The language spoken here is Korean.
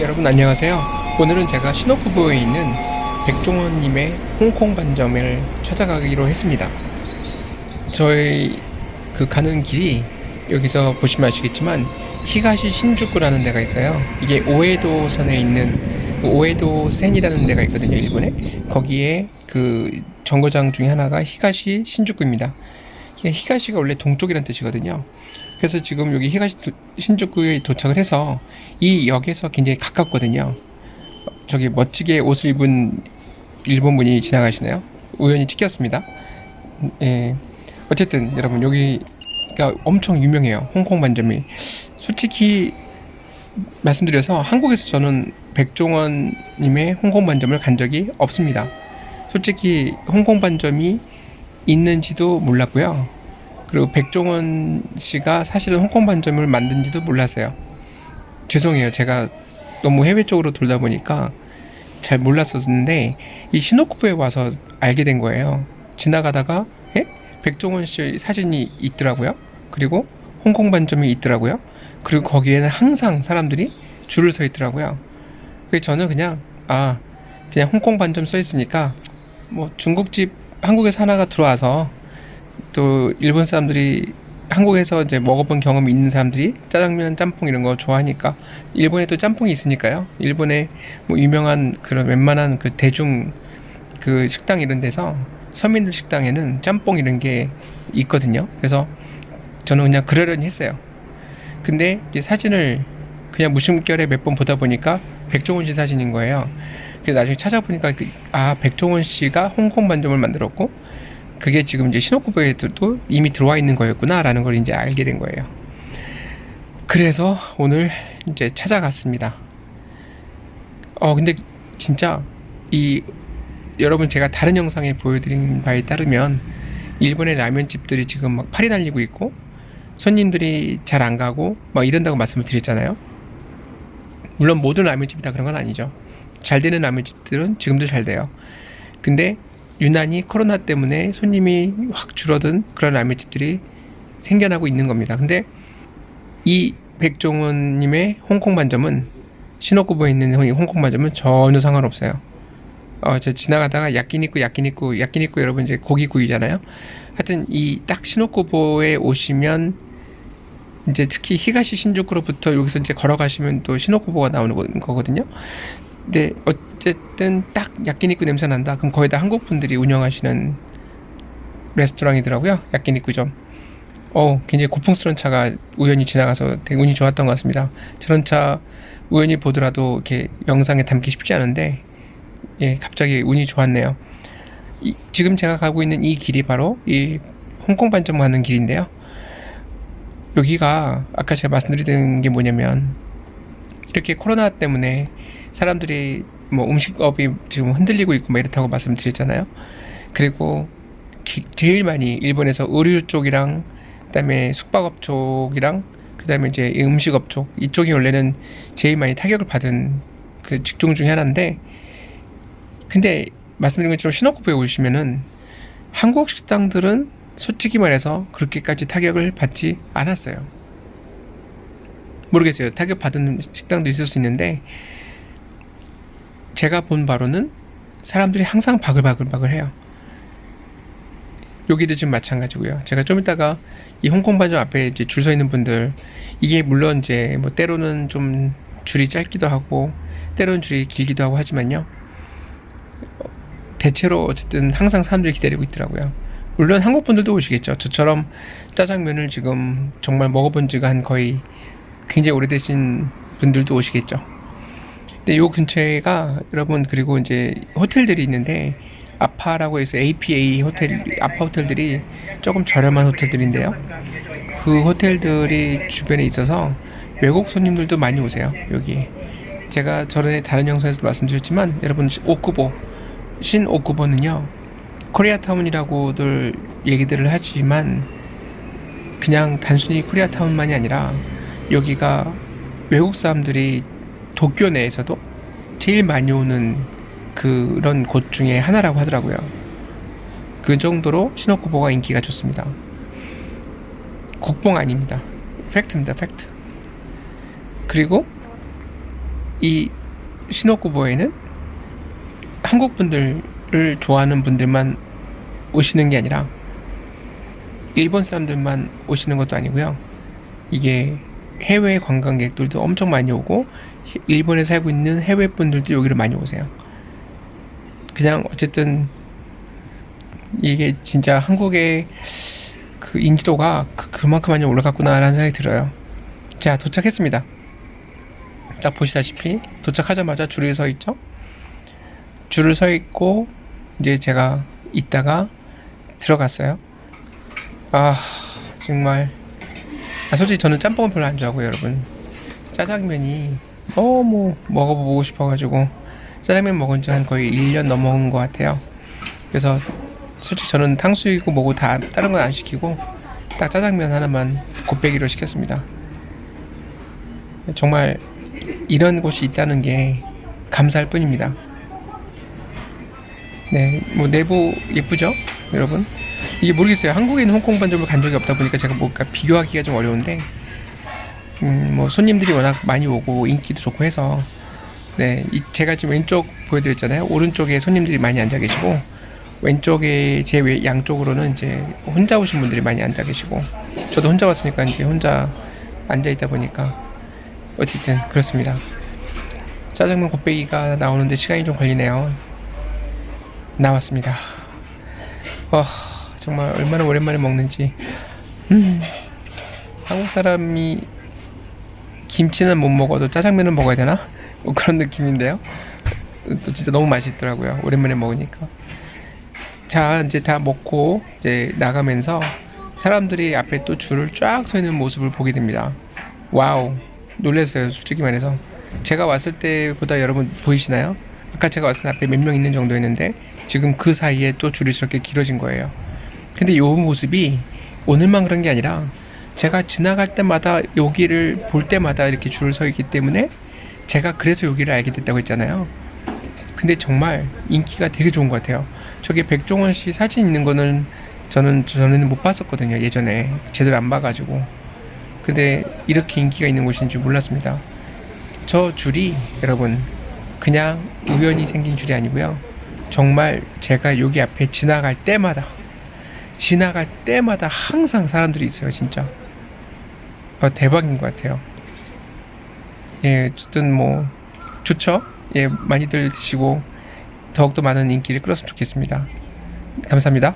여러분 안녕하세요. 오늘은 제가 신호부부에 있는 백종원님의 홍콩 반점을 찾아가기로 했습니다. 저희 그 가는 길이 여기서 보시면 아시겠지만 히가시 신주쿠라는 데가 있어요. 이게 오에도 선에 있는 오에도 센이라는 데가 있거든요, 일본에. 거기에 그 정거장 중에 하나가 히가시 신주쿠입니다. 히가시가 원래 동쪽이라는 뜻이거든요. 그래서 지금 여기 히가시 도- 신주쿠에 도착을 해서 이 역에서 굉장히 가깝거든요. 어, 저기 멋지게 옷을 입은 일본 분이 지나가시네요. 우연히 찍혔습니다. 예. 어쨌든 여러분 여기가 엄청 유명해요. 홍콩 반점이. 솔직히 말씀드려서 한국에서 저는 백종원님의 홍콩 반점을 간 적이 없습니다. 솔직히 홍콩 반점이 있는지도 몰랐고요. 그리고 백종원 씨가 사실은 홍콩 반점을 만든지도 몰랐어요. 죄송해요. 제가 너무 해외 쪽으로 돌다 보니까 잘 몰랐었는데 이 시노쿠프에 와서 알게 된 거예요. 지나가다가 에? 백종원 씨 사진이 있더라고요. 그리고 홍콩 반점이 있더라고요. 그리고 거기에는 항상 사람들이 줄을 서 있더라고요. 그래서 저는 그냥 아 그냥 홍콩 반점 써 있으니까 뭐 중국집 한국에서 하나가 들어와서 또 일본 사람들이 한국에서 이제 먹어본 경험이 있는 사람들이 짜장면, 짬뽕 이런 거 좋아하니까 일본에 또 짬뽕이 있으니까요. 일본에 뭐 유명한 그런 웬만한 그 대중 그 식당 이런 데서 서민들 식당에는 짬뽕 이런 게 있거든요. 그래서 저는 그냥 그러려니 했어요. 근데 이제 사진을 그냥 무심결에 몇 번 보다 보니까 백종원 씨 사진인 거예요. 그래서 나중에 찾아보니까 그, 아 백종원 씨가 홍콩 반점을 만들었고 그게 지금 이제 신호쿠베에도 이미 들어와 있는 거였구나라는 걸 이제 알게 된 거예요. 그래서 오늘 이제 찾아갔습니다. 어 근데 진짜 이 여러분 제가 다른 영상에 보여드린 바에 따르면 일본의 라면 집들이 지금 막 팔이 날리고 있고 손님들이 잘 안 가고 막 이런다고 말씀을 드렸잖아요. 물론 모든 라면집이 다 그런 건 아니죠. 잘 되는 라면집들은 지금도 잘 돼요. 근데 유난히 코로나 때문에 손님이 확 줄어든 그런 라면집들이 생겨나고 있는 겁니다. 근데 이 백종원님의 홍콩 반점은 신호쿠보에 있는 홍콩 반점은 전혀 상관없어요. 어, 저 지나가다가 야끼니쿠, 야끼니쿠, 야끼니쿠 여러분 이제 고기구이잖아요. 하여튼 이 딱 신호쿠보에 오시면 이제 특히 히가시 신주쿠로부터 여기서 이제 걸어가시면 또 신호쿠보가 나오는 거- 거거든요. 근데 어 쨌든 딱 야끼니쿠 냄새 난다. 그럼 거의 다 한국 분들이 운영하시는 레스토랑이더라고요. 야끼니쿠점. 어, 굉장히 고풍스러운 차가 우연히 지나가서 되게 운이 좋았던 것 같습니다. 저런 차 우연히 보더라도 이렇게 영상에 담기 쉽지 않은데 예, 갑자기 운이 좋았네요. 이, 지금 제가 가고 있는 이 길이 바로 이 홍콩 반점 가는 길인데요. 여기가 아까 제가 말씀드리던 게 뭐냐면 이렇게 코로나 때문에 사람들이 뭐 음식업이 지금 흔들리고 있고 막 이렇다고 말씀드렸잖아요. 그리고 기- 제일 많이 일본에서 의류 쪽이랑 그다음에 숙박업 쪽이랑 그다음에 이제 이 음식업 쪽 이쪽이 원래는 제일 많이 타격을 받은 그 직종 중에 하나인데 근데 말씀드린 것처럼 신호쿠프에 오시면은 한국 식당들은 솔직히 말해서 그렇게까지 타격을 받지 않았어요. 모르겠어요. 타격 받은 식당도 있을 수 있는데 제가 본 바로는 사람들이 항상 바글바글바글 해요. 여기도 지금 마찬가지고요. 제가 좀 이따가 이 홍콩 반점 앞에 이제 줄 서 있는 분들 이게 물론 이제 뭐 때로는 좀 줄이 짧기도 하고 때로는 줄이 길기도 하고 하지만요. 대체로 어쨌든 항상 사람들이 기다리고 있더라고요. 물론 한국 분들도 오시겠죠. 저처럼 짜장면을 지금 정말 먹어본 지가 한 거의 굉장히 오래되신 분들도 오시겠죠. 근데 요 근처에가 여러분 그리고 이제 호텔들이 있는데 아파라고 해서 APA 호텔 아파 호텔들이 조금 저렴한 호텔들인데요. 그 호텔들이 주변에 있어서 외국 손님들도 많이 오세요. 여기 제가 전에 다른 영상에서 말씀드렸지만 여러분 오쿠보 신 오쿠보는요 코리아타운이라고들 얘기들을 하지만 그냥 단순히 코리아타운만이 아니라 여기가 외국 사람들이 도쿄 내에서도 제일 많이 오는 그런 곳 중에 하나라고 하더라고요. 그 정도로 신호쿠보가 인기가 좋습니다. 국뽕 아닙니다. 팩트입니다, 팩트. 그리고 이 신호쿠보에는 한국 분들을 좋아하는 분들만 오시는 게 아니라 일본 사람들만 오시는 것도 아니고요. 이게 해외 관광객들도 엄청 많이 오고 일본에 살고 있는 해외 분들도 여기를 많이 오세요. 그냥 어쨌든 이게 진짜 한국의 그 인지도가 그- 그만큼 많이 올라갔구나라는 생각이 들어요. 자 도착했습니다. 딱 보시다시피 도착하자마자 줄을 서 있죠. 줄을 서 있고 이제 제가 있다가 들어갔어요. 아 정말 아 솔직히 저는 짬뽕은 별로 안 좋아하고요 여러분 짜장면이 너무 먹어보고 싶어가지고 짜장면 먹은 지 한 거의 1년 넘어온 것 같아요 그래서 솔직히 저는 탕수육이고 뭐고 다 다른 건 안 시키고 딱 짜장면 하나만 곱빼기로 시켰습니다 정말 이런 곳이 있다는 게 감사할 뿐입니다 네, 뭐 내부 예쁘죠, 여러분? 이게 모르겠어요. 있는 홍콩 반점을 간 적이 없다 보니까 제가 뭔가 비교하기가 좀 어려운데, 음, 뭐 손님들이 워낙 많이 오고 인기도 좋고 해서, 네, 이 제가 지금 왼쪽 보여드렸잖아요. 오른쪽에 손님들이 많이 앉아 계시고, 왼쪽에 제 외- 양쪽으로는 이제 혼자 오신 분들이 많이 앉아 계시고, 저도 혼자 왔으니까 이제 혼자 앉아 있다 보니까 어쨌든 그렇습니다. 짜장면 곱빼기가 나오는데 시간이 좀 걸리네요. 나왔습니다. 와 정말 얼마나 오랜만에 먹는지. 음, 한국 사람이 김치는 못 먹어도 짜장면은 먹어야 되나? 뭐 그런 느낌인데요. 또 진짜 너무 맛있더라고요. 오랜만에 먹으니까. 자 이제 다 먹고 이제 나가면서 사람들이 앞에 또 줄을 쫙 서 있는 모습을 보게 됩니다. 와우 놀랐어요 솔직히 말해서 제가 왔을 때보다 여러분 보이시나요? 아까 제가 왔을 때 앞에 몇 명 있는 정도였는데 지금 그 사이에 또 줄이 저렇게 길어진 거예요. 근데 이 모습이 오늘만 그런 게 아니라 제가 지나갈 때마다 여기를 볼 때마다 이렇게 줄을 서 있기 때문에 제가 그래서 여기를 알게 됐다고 했잖아요. 근데 정말 인기가 되게 좋은 것 같아요. 저기 백종원 씨 사진 있는 거는 저는 전에는 못 봤었거든요. 예전에 제대로 안 봐가지고. 근데 이렇게 인기가 있는 곳인 줄 몰랐습니다. 저 줄이 여러분 그냥 우연히 생긴 줄이 아니고요. 정말 제가 여기 앞에 지나갈 때마다 지나갈 때마다 항상 사람들이 있어요, 진짜. 어, 대박인 것 같아요. 예, 어쨌든 뭐 좋죠. 예, 많이들 드시고 더욱더 많은 인기를 끌었으면 좋겠습니다. 감사합니다.